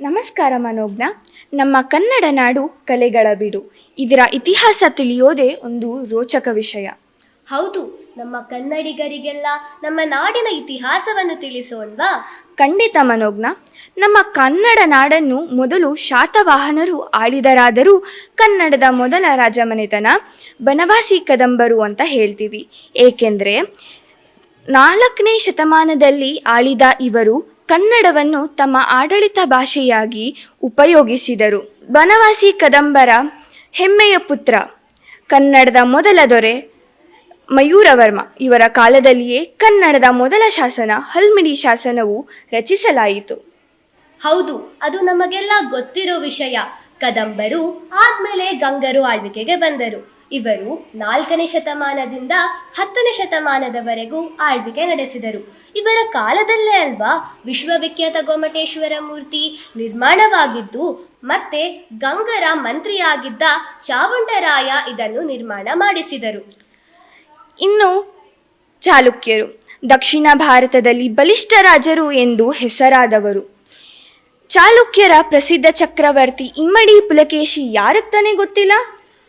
ನಮಸ್ಕಾರ ಮನೋಜ್ಞ. ನಮ್ಮ ಕನ್ನಡ ನಾಡು ಕಲೆಗಳ ಬಿಡು. ಇದರ ಇತಿಹಾಸ ತಿಳಿಯೋದೇ ಒಂದು ರೋಚಕ ವಿಷಯ. ಹೌದು ನಮ್ಮ ಕನ್ನಡಿಗರಿಗೆಲ್ಲ ನಮ್ಮ ನಾಡಿನ ಇತಿಹಾಸವನ್ನು ತಿಳಿಸೋಣ್ವಾ? ಖಂಡಿತ ಮನೋಜ್ಞ. ನಮ್ಮ ಕನ್ನಡ ನಾಡನ್ನು ಮೊದಲು ಶಾತವಾಹನರು ಆಳಿದರಾದರೂ ಕನ್ನಡದ ಮೊದಲ ರಾಜಮನೆತನ ಬನವಾಸಿ ಕದಂಬರು ಅಂತ ಹೇಳ್ತೀವಿ. ಏಕೆಂದರೆ ನಾಲ್ಕನೇ ಶತಮಾನದಲ್ಲಿ ಆಳಿದ ಇವರು ಕನ್ನಡವನ್ನು ತಮ್ಮ ಆಡಳಿತ ಭಾಷೆಯಾಗಿ ಉಪಯೋಗಿಸಿದರು. ಬನವಾಸಿ ಕದಂಬರ ಹೆಮ್ಮೆಯ ಪುತ್ರ, ಕನ್ನಡದ ಮೊದಲ ದೊರೆ ಮಯೂರವರ್ಮ. ಇವರ ಕಾಲದಲ್ಲಿಯೇ ಕನ್ನಡದ ಮೊದಲ ಶಾಸನ ಹಲ್ಮಿಡಿ ಶಾಸನವು ರಚಿಸಲಾಯಿತು. ಹೌದು, ಅದು ನಮಗೆಲ್ಲ ಗೊತ್ತಿರೋ ವಿಷಯ. ಕದಂಬರು ಆದ್ಮೇಲೆ ಗಂಗರು ಆಳ್ವಿಕೆಗೆ ಬಂದರು. ಇವರು ನಾಲ್ಕನೇ ಶತಮಾನದಿಂದ ಹತ್ತನೇ ಶತಮಾನದವರೆಗೂ ಆಳ್ವಿಕೆ ನಡೆಸಿದರು. ಇವರ ಕಾಲದಲ್ಲೇ ಅಲ್ವಾ ವಿಶ್ವವಿಖ್ಯಾತ ಗೊಮಟೇಶ್ವರ ಮೂರ್ತಿ ನಿರ್ಮಾಣವಾಗಿದ್ದು, ಮತ್ತೆ ಗಂಗರ ಮಂತ್ರಿಯಾಗಿದ್ದ ಚಾವುಂಡರಾಯ ಇದನ್ನು ನಿರ್ಮಾಣ ಮಾಡಿಸಿದರು. ಇನ್ನು ಚಾಲುಕ್ಯರು, ದಕ್ಷಿಣ ಭಾರತದಲ್ಲಿ ಬಲಿಷ್ಠ ರಾಜರು ಎಂದು ಹೆಸರಾದವರು. ಚಾಲುಕ್ಯರ ಪ್ರಸಿದ್ಧ ಚಕ್ರವರ್ತಿ ಇಮ್ಮಡಿ ಪುಲಕೇಶಿ ಯಾರಕ್ತಾನೆ ಗೊತ್ತಿಲ್ಲ?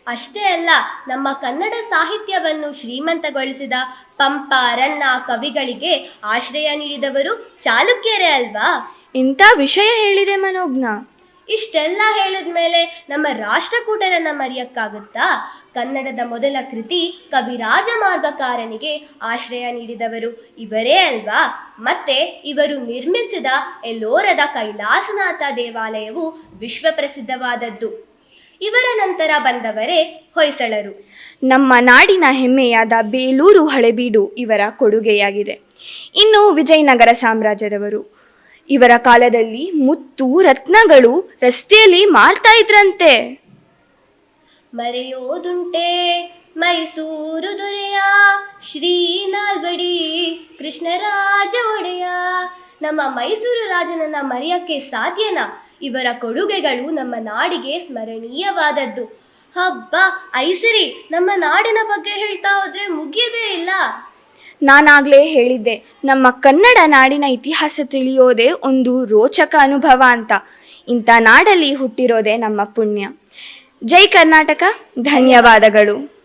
ಅಷ್ಟೇ ಅಲ್ಲ ನಮ್ಮ ಕನ್ನಡ ಸಾಹಿತ್ಯವನ್ನು ಶ್ರೀಮಂತಗೊಳಿಸಿದ ಪಂಪ ರನ್ನ ಕವಿಗಳಿಗೆ ಆಶ್ರಯ ನೀಡಿದವರು ಚಾಲುಕ್ಯರೇ ಅಲ್ವಾ? ಇಂಥ ವಿಷಯ ಹೇಳಿದೆ ಮನೋಜ್ಞ. ಇಷ್ಟೆಲ್ಲ ಹೇಳಿದ್ಮೇಲೆ ನಮ್ಮ ರಾಷ್ಟ್ರಕೂಟರನ್ನ ಮರೆಯಕ್ಕಾಗುತ್ತಾ? ಕನ್ನಡದ ಮೊದಲ ಕೃತಿ ಕವಿರಾಜ ಮಾರ್ಗಕಾರನಿಗೆ ಆಶ್ರಯ ನೀಡಿದವರು ಇವರೇ ಅಲ್ವಾ? ಮತ್ತೆ ಇವರು ನಿರ್ಮಿಸಿದ ಎಲ್ಲೋರದ ಕೈಲಾಸನಾಥ ದೇವಾಲಯವು ವಿಶ್ವಪ್ರಸಿದ್ಧವಾದದ್ದು. ಇವರ ನಂತರ ಬಂದವರೇ ಹೊಯ್ಸಳರು. ನಮ್ಮ ನಾಡಿನ ಹೆಮ್ಮೆಯಾದ ಬೇಲೂರು ಹಳೆಬೀಡು ಇವರ ಕೊಡುಗೆಯಾಗಿದೆ. ಇನ್ನು ವಿಜಯನಗರ ಸಾಮ್ರಾಜ್ಯದವರು. ಇವರ ಕಾಲದಲ್ಲಿ ಮುತ್ತು ರತ್ನಗಳು ರಸ್ತೆಯಲ್ಲಿ ಮಾರ್ತಾ ಇದ್ರಂತೆ. ಮರೆಯೋದುಂಟೆ ಮೈಸೂರು ದೊರೆಯ ಶ್ರೀ ನಾಲ್ವಡಿ ಕೃಷ್ಣರಾಜ ಒಡೆಯ. ನಮ್ಮ ಮೈಸೂರು ರಾಜನನ್ನ ಮರೆಯಕ್ಕೆ ಸಾಧ್ಯನಾ? ಇವರ ಕೊಡುಗೆಗಳು ನಮ್ಮ ನಾಡಿಗೆ ಸ್ಮರಣೀಯವಾದದ್ದು. ಹಬ್ಬ, ಐಸರಿ ನಮ್ಮ ನಾಡಿನ ಬಗ್ಗೆ ಹೇಳ್ತಾ ಹೋದ್ರೆ ಮುಗಿಯದೇ ಇಲ್ಲ. ನಾನಾಗಲೇ ಹೇಳಿದ್ದೆ, ನಮ್ಮ ಕನ್ನಡ ನಾಡಿನ ಇತಿಹಾಸ ತಿಳಿಯೋದೇ ಒಂದು ರೋಚಕ ಅನುಭವ ಅಂತ. ಇಂಥ ನಾಡಲ್ಲಿ ಹುಟ್ಟಿರೋದೇ ನಮ್ಮ ಪುಣ್ಯ. ಜೈ ಕರ್ನಾಟಕ, ಧನ್ಯವಾದಗಳು.